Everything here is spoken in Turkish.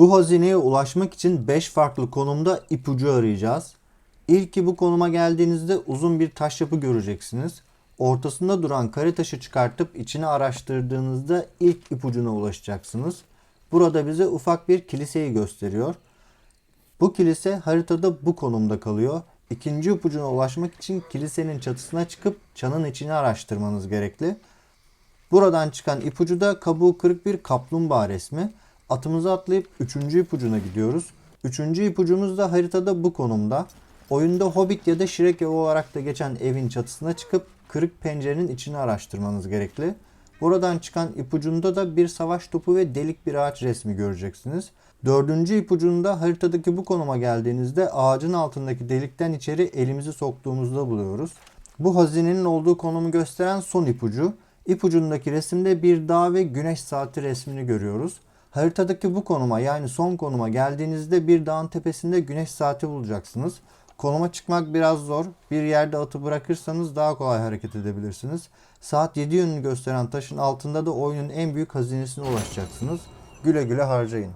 Bu hazineye ulaşmak için 5 farklı konumda ipucu arayacağız. İlki bu konuma geldiğinizde uzun bir taş yapı göreceksiniz. Ortasında duran kare taşı çıkartıp içini araştırdığınızda ilk ipucuna ulaşacaksınız. Burada bize ufak bir kiliseyi gösteriyor. Bu kilise haritada bu konumda kalıyor. İkinci ipucuna ulaşmak için kilisenin çatısına çıkıp çanın içini araştırmanız gerekli. Buradan çıkan ipucu da kabuğu kırık bir kaplumbağa resmi. Atımızı atlayıp üçüncü ipucuna gidiyoruz. Üçüncü ipucumuz da haritada bu konumda. Oyunda Hobbit ya da Shrek evi olarak da geçen evin çatısına çıkıp kırık pencerenin içini araştırmanız gerekli. Buradan çıkan ipucunda da bir savaş topu ve delik bir ağaç resmi göreceksiniz. Dördüncü ipucunda haritadaki bu konuma geldiğinizde ağacın altındaki delikten içeri elimizi soktuğumuzda buluyoruz. Bu hazinenin olduğu konumu gösteren son ipucu. İpucundaki resimde bir dağ ve güneş saati resmini görüyoruz. Haritadaki bu konuma yani son konuma geldiğinizde bir dağın tepesinde güneş saati bulacaksınız. Konuma çıkmak biraz zor. Bir yerde atı bırakırsanız daha kolay hareket edebilirsiniz. Saat 7 yönünü gösteren taşın altında da oyunun en büyük hazinesine ulaşacaksınız. Güle güle harcayın.